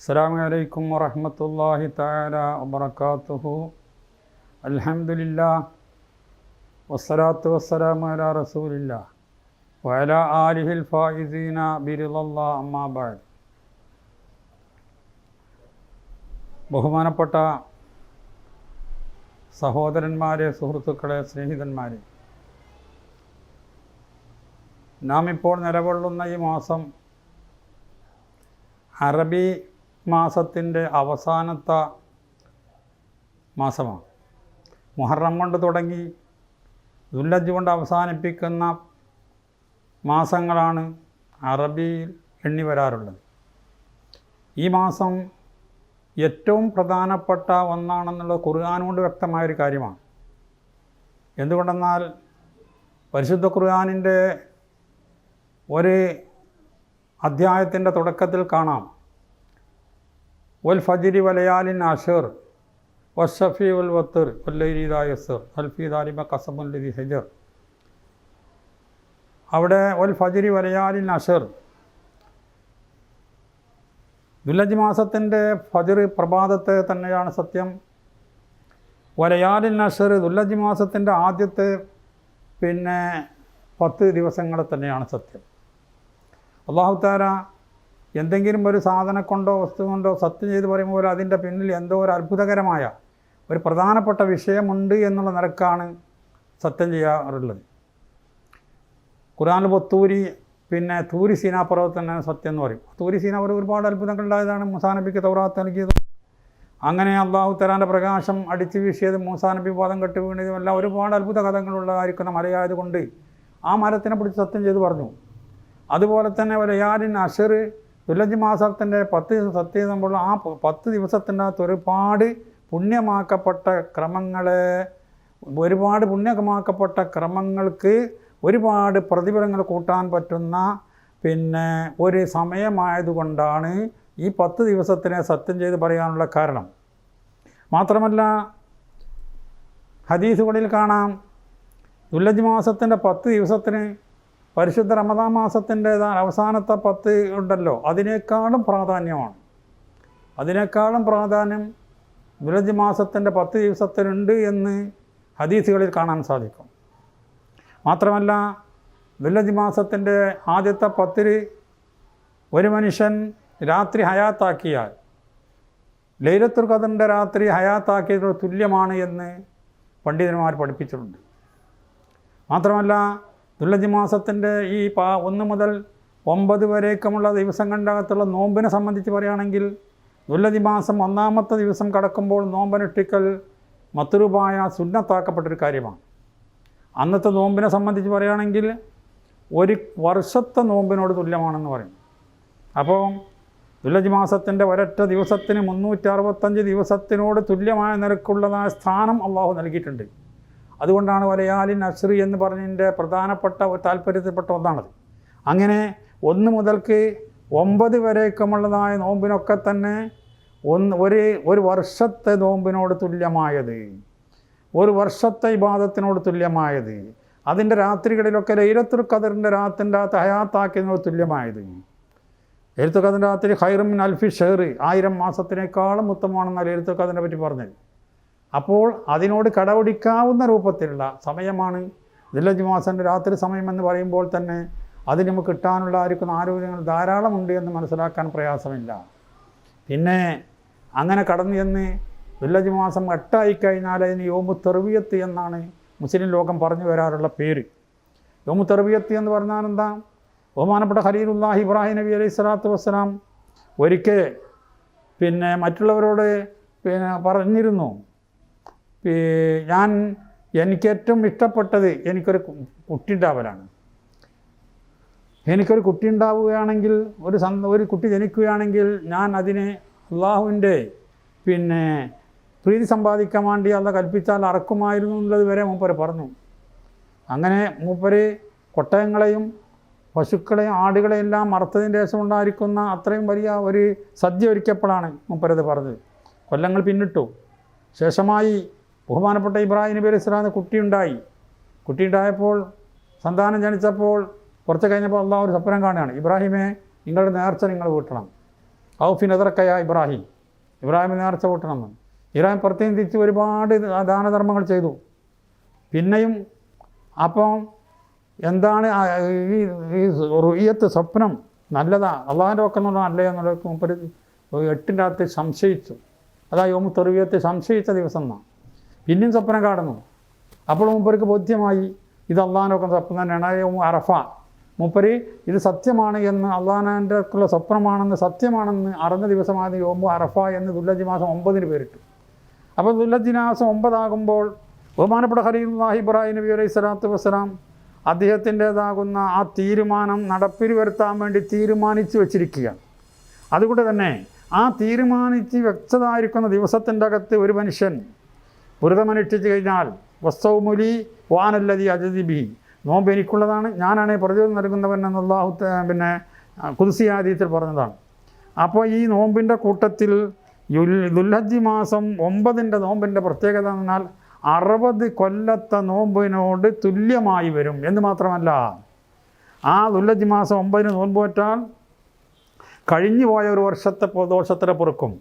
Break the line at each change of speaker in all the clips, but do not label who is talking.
السلام عليكم ورحمة الله تعالى وبركاته الحمد لله والصلاة والسلام على رسول الله وعلى آله الفائزين برضا الله أما بعد ബഹുമാനപ്പെട്ട സഹോദരന്മാരെ സുഹൃത്തുക്കളെ സ്നേഹിതന്മാരെ നാം ഇപ്പോൾ നിലകൊള്ളുന്ന ഈ മാസം അറബി മാസത്തിന്റെ അവസാനത്തെ മാസമാണ്. മുഹറം കൊണ്ട് തുടങ്ങി ദുല്ലജ് കൊണ്ട് അവസാനിപ്പിക്കുന്ന മാസങ്ങളാണ് അറബിയിൽ എണ്ണി വരാറുള്ളത്. ഈ മാസം ഏറ്റവും പ്രധാനപ്പെട്ട ഒന്നാണെന്നുള്ളത് ഖുർആൻ കൊണ്ട് വ്യക്തമായൊരു കാര്യമാണ്. എന്തുകൊണ്ടെന്നാൽ പരിശുദ്ധ ഖുർആാനിന്റെ ഒരു അധ്യായത്തിന്റെ തുടക്കത്തിൽ കാണാം. വൽ ഫജിരി വലയാലിൻ അഷർ വഷഫി ഉൽ വത്തർ വല്ലൈരീദായസർ അൽഫി ദാലിമ കസമുല്ലി ഹജർ അവിടെ വൽ ഫജിരി വലയാലിൻ അഷർ ദുല്ലജ് മാസത്തിന്റെ ഫജിർ പ്രഭാതത്തെ തന്നെയാണ് സത്യം. വലയാലിൻ അഷർ ദുല്ലജ് മാസത്തിന്റെ ആദ്യത്തെ പിന്നെ പത്ത് ദിവസങ്ങളെ തന്നെയാണ് സത്യം. അള്ളാഹുത്താര എന്തെങ്കിലും ഒരു സാധനം കൊണ്ടോ വസ്തു കൊണ്ടോ സത്യം ചെയ്ത് പറയുമ്പോൾ അതിന്റെ പിന്നിൽ എന്തോ ഒരു അത്ഭുതകരമായ ഒരു പ്രധാനപ്പെട്ട വിഷയമുണ്ട് എന്നുള്ള നിരക്കാണ് സത്യം ചെയ്യാറുള്ളത്. ഖുറാൻ പൊത്തൂരി പിന്നെ തൂരി സീനാ തന്നെ സത്യം എന്ന് പറയും. തൂരി സീന ഒരുപാട് അത്ഭുതങ്ങളുണ്ടായതാണ് മൂസാനബിക്ക് തൗറാത്ത് നൽകിയത്. അങ്ങനെ അള്ളാഹു തലാന്റെ പ്രകാശം അടിച്ചു വീശിയത് മൂസാനബി പാദം കെട്ടി വീണതും എല്ലാം ഒരുപാട് അത്ഭുത കഥകളുള്ളതായിരിക്കുന്ന മലയായതുകൊണ്ട് ആ മരത്തിനെ പിടിച്ച് സത്യം ചെയ്ത് പറഞ്ഞു. അതുപോലെ തന്നെ വലയാലിൻ അഷർ ദുലജ് മാസത്തിന്റെ പത്ത് സത്യം നമ്മൾ ആ പത്ത് ദിവസത്തിന്റെ അകത്ത് ഒരുപാട് പുണ്യമാക്കപ്പെട്ട ക്രമങ്ങളെ ഒരുപാട് പുണ്യമാക്കപ്പെട്ട ക്രമങ്ങൾക്ക് ഒരുപാട് പ്രതിഫലങ്ങൾ കൂട്ടാൻ പറ്റുന്ന പിന്നെ ഒരു സമയമായതുകൊണ്ടാണ് ഈ പത്ത് ദിവസത്തിനെ സത്യം ചെയ്ത് പറയാനുള്ള കാരണം. മാത്രമല്ല ഹദീസുകളിൽ കാണാം ദുല്ലജ് മാസത്തിന്റെ പത്ത് ദിവസത്തിന് പരിശുദ്ധ റമദാൻ മാസത്തിന്റെ അവസാനത്തെ പത്ത് ഉണ്ടല്ലോ. അതിനേക്കാളും പ്രാധാന്യമാണ്. അതിനേക്കാളും പ്രാധാന്യം ദുലജ് മാസത്തിന്റെ പത്ത് ദിവസത്തിനുണ്ട് എന്ന് ഹദീസുകളിൽ കാണാൻ സാധിക്കും. മാത്രമല്ല ദുല്ലജ് മാസത്തിന്റെ ആദ്യത്തെ പത്തിൽ ഒരു മനുഷ്യൻ രാത്രി ഹയാത്താക്കിയാൽ ലൈലത്തുൽ ഖദറിന്റെ രാത്രി ഹയാത്താക്കിയതിനോട് തുല്യമാണ് എന്ന് പണ്ഡിതന്മാർ പഠിപ്പിച്ചിട്ടുണ്ട്. മാത്രമല്ല ദുല്ലജ് മാസത്തിന്റെ ഈ പാ ഒന്ന് മുതൽ ഒമ്പത് വരേക്കുമുള്ള ദിവസങ്ങളുടെ അകത്തുള്ള നോമ്പിനെ സംബന്ധിച്ച് പറയുകയാണെങ്കിൽ ദുല്ലജ് മാസം ഒന്നാമത്തെ ദിവസം കടക്കുമ്പോൾ നോമ്പനുഷ്ഠിക്കൽ മത്തുരൂപായ സുന്നത്താക്കപ്പെട്ടൊരു കാര്യമാണ്. അന്നത്തെ നോമ്പിനെ സംബന്ധിച്ച് പറയുകയാണെങ്കിൽ ഒരു വർഷത്തെ നോമ്പിനോട് തുല്യമാണെന്ന് പറയും. അപ്പോൾ ദുല്ലജ് മാസത്തിന്റെ ഒരൊറ്റ ദിവസത്തിന് മുന്നൂറ്റി അറുപത്തഞ്ച് ദിവസത്തിനോട് തുല്യമായ നിരക്കുള്ളതായ സ്ഥാനം അള്ളാഹു നൽകിയിട്ടുണ്ട്. അതുകൊണ്ടാണ് വലയാലിൻ അസ്രി എന്ന് പറഞ്ഞതിന്റെ പ്രധാനപ്പെട്ട താല്പര്യത്തിൽപ്പെട്ട ഒന്നാണത്. അങ്ങനെ ഒന്ന് മുതൽക്ക് ഒമ്പത് വരേക്കുമുള്ളതായ നോമ്പിനൊക്കെ തന്നെ ഒന്ന് ഒരു ഒരു വർഷത്തെ നോമ്പിനോട് തുല്യമായത്. ഒരു വർഷത്തെ ഇബാദത്തിനോട് തുല്യമായത്. അതിന്റെ രാത്രികളിലൊക്കെ ലൈലത്തുൽ ഖദറിന്റെ രാത്തിന്റെ അകത്ത് ഹയാത്താക്കിയതിനോട് തുല്യമായത്. ലൈലത്തുൽ രാത്രി ഹൈറമിൻ അൽഫി ഷെയർ ആയിരം മാസത്തിനേക്കാളും ഉത്തമമാണെന്നാണ് ലൈലത്തുൽ ഖദറിനെ പറ്റി പറഞ്ഞത്. അപ്പോൾ അതിനോട് കടപിടിക്കാവുന്ന രൂപത്തിലുള്ള സമയമാണ്. ദില്ലജ് മാസന്റെ രാത്രി സമയമെന്ന് പറയുമ്പോൾ തന്നെ അതിന് നമുക്ക് കിട്ടാനുള്ള ആയിരിക്കുന്ന ആരോഗ്യങ്ങൾ ധാരാളമുണ്ട് എന്ന് മനസ്സിലാക്കാൻ പ്രയാസമില്ല. പിന്നെ അങ്ങനെ കടന്നു ചെന്ന് ദില്ലജ് മാസം എട്ടായി കഴിഞ്ഞാൽ അതിന് യോമു തെറിവിയത്ത് എന്നാണ് മുസ്ലിം ലോകം പറഞ്ഞു വരാറുള്ള പേര്. യോമു തെറിവിയത്ത് എന്ന് പറഞ്ഞാൽ എന്താ? ബഹുമാനപ്പെട്ട ഖലീലുല്ലാഹി ഇബ്രാഹിം നബി അലൈഹി സ്വലാത്തു വസ്സലാം ഒരിക്കൽ പിന്നെ മറ്റുള്ളവരോട് പിന്നെ പറഞ്ഞിരുന്നു. ഞാൻ എനിക്ക് ഏറ്റവും ഇഷ്ടപ്പെട്ടത് എനിക്കൊരു കുട്ടി ഉണ്ടാവലാണ് എനിക്കൊരു കുട്ടി ഉണ്ടാവുകയാണെങ്കിൽ ഒരു സന്ത ഒരു കുട്ടി ജനിക്കുകയാണെങ്കിൽ ഞാൻ അതിനെ അള്ളാഹുവിന്റെ പിന്നെ പ്രീതി സമ്പാദിക്കാൻ വേണ്ടി അല്ല കൽപ്പിച്ചാൽ അറക്കുമായിരുന്നു എന്നുള്ളത് വരെ മൂപ്പര് പറഞ്ഞു. അങ്ങനെ മൂപ്പര് കൊട്ടയങ്ങളെയും പശുക്കളെയും ആടുകളെയും എല്ലാം മറത്തതിന്റെ ശേഷം ഉണ്ടായിരിക്കുന്ന അത്രയും വലിയ ഒരു സദ്യ ഒരുക്കപ്പോഴാണ് മൂപ്പരത് പറഞ്ഞത്. കൊല്ലങ്ങൾ പിന്നിട്ടു. ശേഷമായി ബഹുമാനപ്പെട്ട ഇബ്രാഹിം നബി അലൈഹി സ്വലാമിന് കുട്ടിയുണ്ടായി. കുട്ടിയുണ്ടായപ്പോൾ സന്താനം ജനിച്ചപ്പോൾ കുറച്ച് കഴിഞ്ഞപ്പോൾ അള്ളാഹ് ഒരു സ്വപ്നം കാണുകയാണ്. ഇബ്രാഹിമെ നിങ്ങളുടെ നേർച്ച നിങ്ങൾ വീട്ടണം. ഔഫി നദർക്കയ ഇബ്രാഹിം. ഇബ്രാഹിം നേർച്ച കൂട്ടണമെന്ന് ഇബ്രാഹിം പ്രത്യേകം തിരിച്ച് ഒരുപാട് ദാനധർമ്മങ്ങൾ ചെയ്തു. പിന്നെയും അപ്പം എന്താണ് ഈ റുയ്യത്ത് സ്വപ്നം നല്ലതാ അള്ളാഹിന്റെ ഒക്കെ എന്നുള്ളത് അല്ലേ എന്നുള്ള എട്ടിന്റെ അകത്ത് സംശയിച്ചു. അതാ യോമു തെറിയത്ത് സംശയിച്ച ദിവസം എന്നാണ്. പിന്നെയും സ്വപ്നം കാണുന്നു. അപ്പോൾ മൂപ്പർക്ക് ബോധ്യമായി ഇത് അള്ളഹാനൊക്കെ സ്വപ്നം തന്നെയാണ്. അറഫ. മൂപ്പര് ഇത് സത്യമാണ് എന്ന് അള്ളാഹാന്റെ ഒക്കെയുള്ള സ്വപ്നമാണെന്ന് സത്യമാണെന്ന് അറിഞ്ഞ ദിവസമാണ് ഓമ്പു അറഫ എന്ന് ദുല്ലജി മാസം ഒമ്പതിന് പേരിട്ടു. അപ്പോൾ ദുല്ലജി മാസം ഒമ്പതാകുമ്പോൾ ബഹുമാനപ്പെട്ട ഖലീലുല്ലാഹി ഇബ്രാഹിം നബി അലൈഹി സ്വലാത്തു വസ്സലാം അദ്ദേഹത്തിന്റേതാകുന്ന ആ തീരുമാനം നടപ്പിൽ വരുത്താൻ വേണ്ടി തീരുമാനിച്ചു വച്ചിരിക്കുകയാണ്. അതുകൊണ്ട് തന്നെ ആ തീരുമാനിച്ച് വെച്ചതായിരിക്കുന്ന ദിവസത്തിന്റെ അകത്ത് ഒരു മനുഷ്യൻ വ്രതമനുഷ്ഠിച്ച് കഴിഞ്ഞാൽ വസ്തവുമുലി വാനല്ലതി അജതിബി നോമ്പ് എനിക്കുള്ളതാണ് ഞാനാണ് പ്രതിരോധം നൽകുന്നവൻ എന്നുള്ളാഹു പിന്നെ കുതിസിയാദീത്തിൽ പറഞ്ഞതാണ്. അപ്പോൾ ഈ നോമ്പിന്റെ കൂട്ടത്തിൽ ദുൽഹജ്ജ് മാസം ഒമ്പതിന്റെ നോമ്പിന്റെ പ്രത്യേകത എന്നാൽ അറുപത് കൊല്ലത്തെ നോമ്പിനോട് തുല്യമായി വരും എന്ന് മാത്രമല്ല. ആ ദുല്ലജ്ജി മാസം ഒമ്പതിന് നോമ്പ് പറ്റാൽ കഴിഞ്ഞു പോയ ഒരു വർഷത്തെ ദോഷത്തിനെ പൊറുക്കും.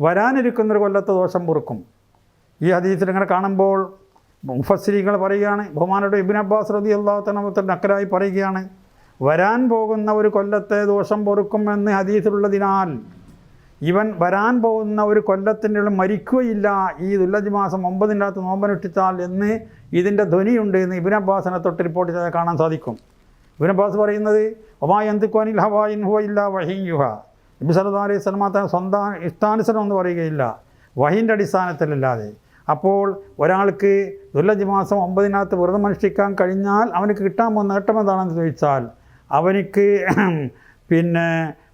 വരാനിരിക്കുന്നൊരു കൊല്ലത്തെ ദോഷം പൊറുക്കും. ഈ ഹദീസിൽ ഇങ്ങനെ കാണുമ്പോൾ മുഫസ്സിരികൾ പറയുകയാണ് ബഹുമാനോട് ഇബിൻ അബ്ബാസ് റതി അള്ളാഹുത്തനമത്തിൽ നക്കരായി പറയുകയാണ് വരാൻ പോകുന്ന ഒരു കൊല്ലത്തെ ദോഷം പൊറുക്കുമെന്ന് ഹദീസിലുള്ളതിനാൽ ഇവൻ വരാൻ പോകുന്ന ഒരു കൊല്ലത്തിന്റെ മരിക്കുകയില്ല ഈ ദുല്ലജ് മാസം ഒമ്പതിന്റെ അകത്ത് നോമ്പനുഷ്ഠിച്ചാൽ എന്ന് ഇതിന്റെ ധ്വനിയുണ്ട് എന്ന് ഇബിൻ അബ്ബാസിനെ തൊട്ട് റിപ്പോർട്ട് ചെയ്താൽ കാണാൻ സാധിക്കും. ഇബിൻ അബ്ബാസ് പറയുന്നത് ഒമാ ഹവാ ഇൻ ഹുവ ഇല്ല വഹീൻ യുഹ നബി സല്ലല്ലാഹു അലൈഹി സ്വലമാത്ത സ്വന്തം ഇഷ്ടാനുസരണം എന്ന് പറയുകയില്ല വഹീന്റെ അടിസ്ഥാനത്തിലല്ലാതെ. അപ്പോൾ ഒരാൾക്ക് ദുല്ലജ് മാസം ഒമ്പതിനകത്ത് വ്രതം അനുഷ്ഠിക്കാൻ കഴിഞ്ഞാൽ അവനക്ക് കിട്ടാൻ പോകുന്ന നേട്ടം എന്താണെന്ന് ചോദിച്ചാൽ അവനിക്ക് പിന്നെ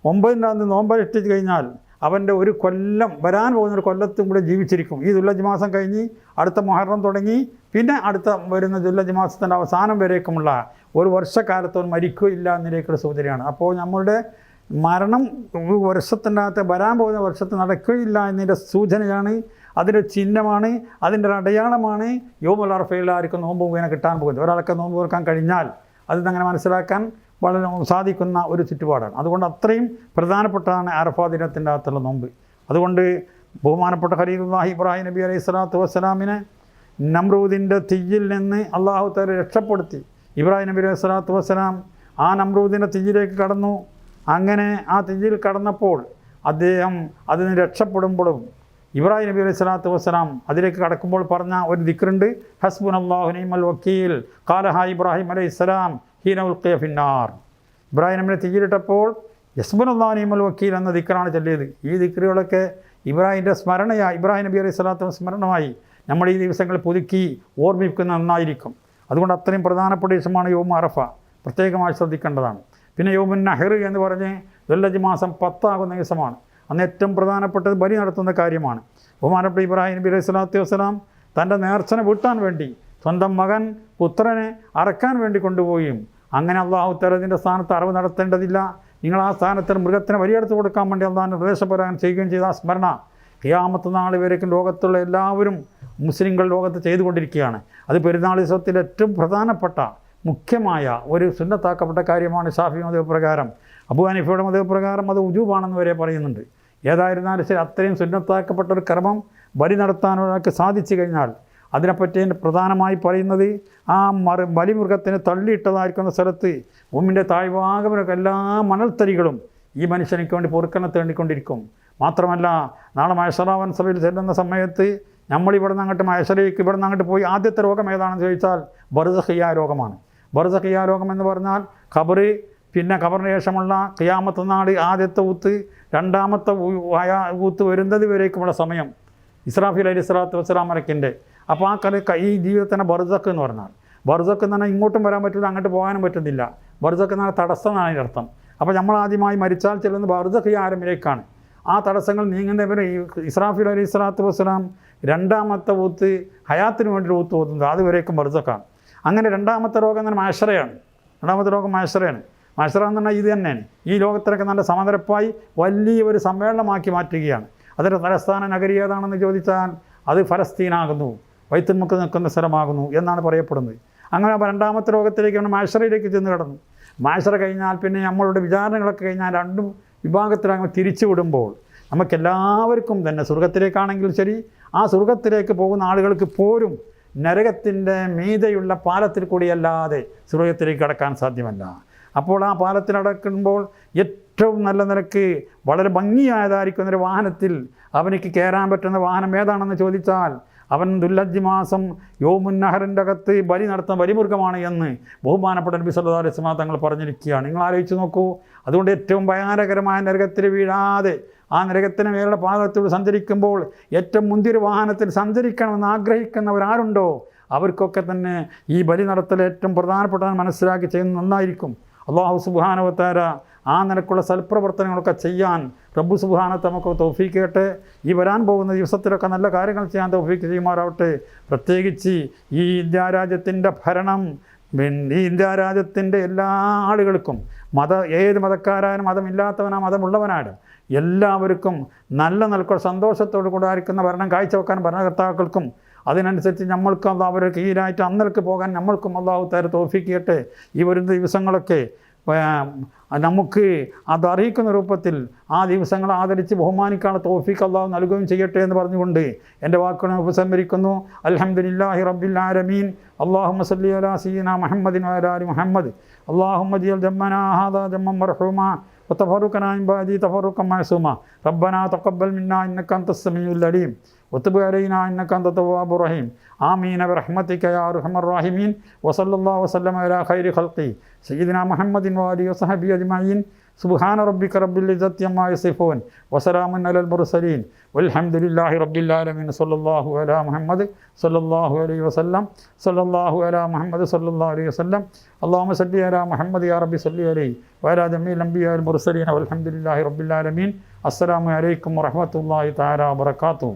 ഒമ്പതിനകത്ത് നോമ്പനുഷ്ഠിച്ച് കഴിഞ്ഞാൽ അവന്റെ ഒരു കൊല്ലം വരാൻ പോകുന്ന ഒരു കൊല്ലത്തും കൂടെ ജീവിച്ചിരിക്കും. ഈ ദുല്ലജ് മാസം കഴിഞ്ഞ് അടുത്ത മൊഹറം തുടങ്ങി പിന്നെ അടുത്ത വരുന്ന ദുല്ലജ് മാസത്തിന്റെ അവസാനം വരേക്കുമുള്ള ഒരു വർഷക്കാലത്തോട് മരിക്കുകയില്ല എന്നതിലേക്കുള്ള സൂചനയാണ് അപ്പോൾ നമ്മളുടെ മരണം ഒരു വർഷത്തിന്റെ അകത്ത് വരാൻ പോകുന്ന വർഷത്തിൽ നടക്കുകയില്ല എന്നതിന്റെ സൂചനയാണ് അതിന്റെ ചിഹ്നമാണ് അതിന്റെ അടയാളമാണ്. യോമുൽ അറഫയിൽ ആർക്കും നോമ്പ് മുഖേന കിട്ടാൻ പോകുന്നത്. ഒരാൾക്ക് നോമ്പ് തുറക്കാൻ കഴിഞ്ഞാൽ അത് അങ്ങനെ മനസ്സിലാക്കാൻ വളരെ സാധിക്കുന്ന ഒരു ചുറ്റുപാടാണ്. അതുകൊണ്ട് അത്രയും പ്രധാനപ്പെട്ടതാണ് അറഫാ ദിനത്തിന്റെ അകത്തുള്ള നോമ്പ്. അതുകൊണ്ട് ബഹുമാനപ്പെട്ട ഖലീലുല്ലാഹി ഇബ്രാഹിം നബി അലൈഹി സ്വലാത്തു വസ്സലാമിനെ നമ്രൂദിന്റെ തീയിൽ നിന്ന് അള്ളാഹു തല രക്ഷപ്പെടുത്തി. ഇബ്രാഹിം നബി അലൈഹി സ്വലാത്തു വസ്സലാം ആ നമ്രൂദിന്റെ തീയിലേക്ക് കടന്നു. അങ്ങനെ ആ തീയിൽ കടന്നപ്പോൾ അദ്ദേഹം അതിന് രക്ഷപ്പെടുമ്പോഴും ഇബ്രാഹിം നബി അലൈഹി സ്വലാത്തു വസ്സലാം അതിലേക്ക് കടക്കുമ്പോൾ പറഞ്ഞ ഒരു ദിക്റുണ്ട് ഹസ്ബുൻ അള്ളാഹു നൈമൽ വക്കീൽ. കാലഹ ഇബ്രാഹിം അലൈഹി സ്വലാം ഹീന ഉൽക്കിയ ഫിന്നാർ. ഇബ്രാഹിം നബിനെ തീയിലിട്ടപ്പോൾ യസ്ബുൻ അള്ളാഹു നൈമൽ വക്കീൽ എന്ന ദിക്റാണ് ചൊല്ലിയത്. ഈ ദിക്റുകളൊക്കെ ഇബ്രാഹിമിന്റെ സ്മരണയായി ഇബ്രാഹിം നബി അലൈഹി സ്വലാത്തു സ്മരണമായി നമ്മൾ ഈ ദിവസങ്ങൾ പുതുക്കി ഓർമ്മിക്കുന്ന നന്നായിരിക്കും അതുകൊണ്ട് അത്രയും പ്രധാനപ്പെട്ട ദിവസമാണ് യോമ അറഫ. പ്രത്യേകമായി ശ്രദ്ധിക്കേണ്ടതാണ്. പിന്നെ യോമുൻ നഹർ എന്ന് പറഞ്ഞ് ദുല്ലജ് മാസം പത്താകുന്ന ദിവസമാണ്. അന്ന് ഏറ്റവും പ്രധാനപ്പെട്ടത് ബലി നടത്തുന്ന കാര്യമാണ്. ബഹുമാനപ്പെട്ട ഇബ്രാഹിം നബി അലൈഹി സ്വലാത്തു വസ്സലാം തന്റെ നേർച്ചനെ വീട്ടാൻ വേണ്ടി സ്വന്തം മകൻ പുത്രനെ അറക്കാൻ വേണ്ടി കൊണ്ടുപോയും അങ്ങനെ അള്ളാഹു തലതിന്റെ സ്ഥാനത്ത് അറിവ് നടത്തേണ്ടതില്ല. നിങ്ങൾ ആ സ്ഥാനത്തിൽ മൃഗത്തിന് വലിയെടുത്ത് കൊടുക്കാൻ വേണ്ടി അള്ളാഹ് നിർദ്ദേശപ്രകാരം ചെയ്യുകയും ചെയ്ത ആ സ്മരണ ഖിയാമത്ത് നാൾ വരേക്കും ലോകത്തുള്ള എല്ലാവരും മുസ്ലിങ്ങൾ ലോകത്ത് ചെയ്തുകൊണ്ടിരിക്കുകയാണ്. അത് പെരുന്നാൾ ദിവസത്തിൽ ഏറ്റവും പ്രധാനപ്പെട്ട മുഖ്യമായ ഒരു സുന്നത്താക്കപ്പെട്ട കാര്യമാണ് ഷാഫി മതപ്രകാരം. പ്രകാരം അബു ഹനീഫയുടെ മതപ്രകാരം പ്രകാരം അത് ഉജൂബാണെന്ന് വരെ പറയുന്നുണ്ട്. ഏതായിരുന്നാലും ശരി അത്രയും സുന്നത്താക്കപ്പെട്ട ഒരു കർമ്മം ബലി നടത്താൻ ഒരാൾക്ക് സാധിച്ചു കഴിഞ്ഞാൽ അതിനെപ്പറ്റി പ്രധാനമായി പറയുന്നത് ആ മറു ബലിമൃഗത്തിന് തള്ളിയിട്ടതായിരിക്കുന്ന സ്ഥലത്ത് ഭൂമിന്റെ താഴ്ഭാഗമിനൊക്കെ എല്ലാ മണൽത്തരികളും ഈ മനുഷ്യനേക്ക് വേണ്ടി പൊറുക്കനെ തേണ്ടിക്കൊണ്ടിരിക്കും മാത്രമല്ല നാളെ മഹേശ്വരാവൻ സഭയിൽ ചെല്ലുന്ന സമയത്ത് നമ്മൾ ഇവിടെ നിന്ന് അങ്ങോട്ട് മഹേശ്വരയ്ക്ക് ഇവിടെ നിന്ന് അങ്ങോട്ട് പോയി ആദ്യത്തെ രോഗം ഏതാണെന്ന് ചോദിച്ചാൽ ബർസഖിയ രോഗമാണ്. ബർസഖിയ രോഗം എന്ന് പറഞ്ഞാൽ ഖബറ് പിന്നെ ഖബറിന് ശേഷമുള്ള ഖിയാമത്ത് നാട് ആദ്യത്തെ ഊത്ത് രണ്ടാമത്തെ ഊത്ത് വരുന്നത് വരേക്കുമുള്ള സമയം ഇസ്രാഫിൽ അലി ഇസ്ലാത്തു വസ്സലാം അപ്പോൾ ആ കല ഈ ജീവിതത്തിനെ ബർസക്ക് എന്ന് പറഞ്ഞാൽ ബർസക്ക് എന്ന് പറഞ്ഞാൽ ഇങ്ങോട്ടും വരാൻ പറ്റില്ല അങ്ങോട്ട് പോകാനും പറ്റുന്നില്ല. ബർസക്ക് എന്ന് പറഞ്ഞാൽ തടസ്സം എന്നാണ് അതിന്റെ അർത്ഥം. അപ്പോൾ നമ്മൾ ആദ്യമായി മരിച്ചാൽ ചെല്ലുന്ന ബർസഖ് ആരംഭിലേക്കാണ്. ആ തടസ്സങ്ങൾ നീങ്ങുന്നവരെ ഈ ഇസ്രാഫിൽ അലി ഇസ്ലാത്തു വസ്സലാം രണ്ടാമത്തെ ഊത്ത് ഹയാത്തിന് വേണ്ടി ഊത്ത് ഓതുന്നത് അതുവരേക്കും ബർസക്കാണ്. അങ്ങനെ രണ്ടാമത്തെ രോഗം തന്നെ മാഷറയാണ് രണ്ടാമത്തെ രോഗം മാഷറയാണ് മാഷറ എന്ന് ഇത് തന്നെയാണ്. ഈ ലോകത്തിലൊക്കെ നല്ല സമതരപ്പായി വലിയ ഒരു സമ്മേളനമാക്കി മാറ്റുകയാണ്. അതിന്റെ തലസ്ഥാന നഗരി ഏതാണെന്ന് ചോദിച്ചാൽ അത് ഫലസ്തീനാകുന്നു. വൈത്തുമുക്ക് നിൽക്കുന്ന സ്ഥലമാകുന്നു എന്നാണ് പറയപ്പെടുന്നത്. അങ്ങനെ രണ്ടാമത്തെ ലോകത്തിലേക്ക് നമ്മൾ മാഷറയിലേക്ക് ചെന്ന് കിടന്നു. മാഷറ കഴിഞ്ഞാൽ പിന്നെ നമ്മളുടെ വിചാരണകളൊക്കെ കഴിഞ്ഞാൽ രണ്ടും വിഭാഗത്തിലങ്ങ് തിരിച്ചു വിടുമ്പോൾ നമുക്കെല്ലാവർക്കും തന്നെ സ്വർഗത്തിലേക്കാണെങ്കിലും ശരി ആ സ്വർഗത്തിലേക്ക് പോകുന്ന ആളുകൾക്ക് പോലും നരകത്തിന്റെ മീതയുള്ള പാലത്തിൽ കൂടിയല്ലാതെ സ്വർഗത്തിലേക്ക് കടക്കാൻ സാധ്യമല്ല. അപ്പോൾ ആ പാലത്തിനടക്കുമ്പോൾ ഏറ്റവും നല്ല നിലയ്ക്ക് വളരെ ഭംഗിയായതായിരിക്കുന്ന ഒരു വാഹനത്തിൽ അവനിക്ക് കയറാൻ പറ്റുന്ന വാഹനം ഏതാണെന്ന് ചോദിച്ചാൽ അവൻ ദുല്ലജ്ജി മാസം യോമുന്നഹറിന്റെ അകത്ത് ബലി നടത്തുന്ന ബലിമൃഗമാണ് എന്ന് ബഹുമാനപ്പെട്ട നബി സല്ലാ വസല്ലം തങ്ങൾ പറഞ്ഞിരിക്കുകയാണ്. നിങ്ങൾ ആലോചിച്ച് നോക്കൂ അതുകൊണ്ട് ഏറ്റവും ഭയാനകരമായ നരകത്തിൽ വീഴാതെ ആ നരകത്തിന് മേലുള്ള പാദത്തോട് സഞ്ചരിക്കുമ്പോൾ ഏറ്റവും മുന്തിയൊരു വാഹനത്തിൽ സഞ്ചരിക്കണമെന്ന് ആഗ്രഹിക്കുന്നവരാരുണ്ടോ? അവർക്കൊക്കെ തന്നെ ഈ ബലി നടത്തൽ ഏറ്റവും പ്രധാനപ്പെട്ട മനസ്സിലാക്കി ചെയ്യുന്നത് നന്നായിരിക്കും. അള്ളാഹു സുബാനവത്താര ആ നിലക്കുള്ള സൽപ്രവർത്തനങ്ങളൊക്കെ ചെയ്യാൻ റബ്ബു സുബാനത്ത് നമുക്ക് തോഫീക്കട്ടെ. കേട്ട് ഈ വരാൻ പോകുന്ന ദിവസത്തിലൊക്കെ നല്ല കാര്യങ്ങൾ ചെയ്യാൻ തൗഫീക്ക് ചെയ്യുമാറാവട്ടെ. പ്രത്യേകിച്ച് ഈ ഇന്ത്യ രാജ്യത്തിന്റെ ഭരണം ഈ ഇന്ത്യ രാജ്യത്തിന്റെ എല്ലാ ആളുകൾക്കും മത ഏത് മതക്കാരായാലും മതമില്ലാത്തവനാ മതമുള്ളവനായാലും എല്ലാവർക്കും നല്ല നിലക്കുള്ള സന്തോഷത്തോടു കൂടെ ആയിരിക്കുന്ന ഭരണം കാഴ്ചവെക്കാൻ ഭരണകർത്താക്കൾക്കും അതിനനുസരിച്ച് നമ്മൾക്കും അത് അവരുടെ കീഴിലായിട്ട് അന്നലേക്ക് പോകാൻ നമ്മൾക്കും അള്ളാഹു തര തോഫിക്കട്ടെ ഈ വരുന്ന ദിവസങ്ങളൊക്കെ ആ, നമുക്ക് അത് അറിയിക്കുന്ന രൂപത്തിൽ ആ ദിവസങ്ങൾ ആദരിച്ച് ബഹുമാനിക്കാനുള്ള തോഫിക്ക് അള്ളാഹു നൽകുകയും ചെയ്യട്ടെ എന്ന് പറഞ്ഞുകൊണ്ട് എൻ്റെ വാക്കുകൾ ഞാൻ ഉപസംഹരിക്കുന്നു അൽഹംദുലില്ലാഹി റബ്ബിൽ ആലമീൻ അള്ളാഹുമ്മ സല്ലി അലാ സീന മുഹമ്മദിൻ വലാലി മുഹമ്മദ് അള്ളാഹുമ്മ ജിയൽ ജമ്മന ഹാദാ ജമ്മം മർഹൂമ وتفرقنا من بعد تفرقا معصوما ربنا تقبل منا انك انت السميع العليم ഒത്തുബ് അലൈന ഇന്നക്കന്ത തവാബു റഹീം ആമീന റഹ്മത്തിക്ക യാ റഹ്മർ റാഹിമീൻ വസല്ലാ വസ്ലം അല ഖൈരി ഖൽക്കി സയ്യിദിന മുഹമ്മദിൻ വാലി വസഹബി അജ്മയീൻ സുബാന റബ്ബിക്ക റബ്ബിൽ ഇസത്യമ്മ യസിഫോൻ വസലാമുൻ അലൽ മുർസലീൻ വൽഹംദുലില്ലാഹി റബ്ബിൽ ആലമീൻ സല്ലല്ലാഹു അലാ മുഹമ്മദ് സല്ലല്ലാഹു അലൈഹി വസല്ലം സല്ലല്ലാഹു അലാ മുഹമ്മദ് സല്ലല്ലാഹു അലൈഹി വസല്ലം അല്ലാഹുമ്മ സല്ലി അലാ മുഹമ്മദ് യാ റബ്ബി സല്ലി അലൈഹി വഅലാ ജമീൽ അംബിയാ അൽ മുർസലീൻ വൽഹംദുലില്ലാഹി റബ്ബിൽ ആലമീൻ അസ്സലാമു അലൈക്കും വറഹ്മത്തുള്ളാഹി തആല വബറകാതുഹു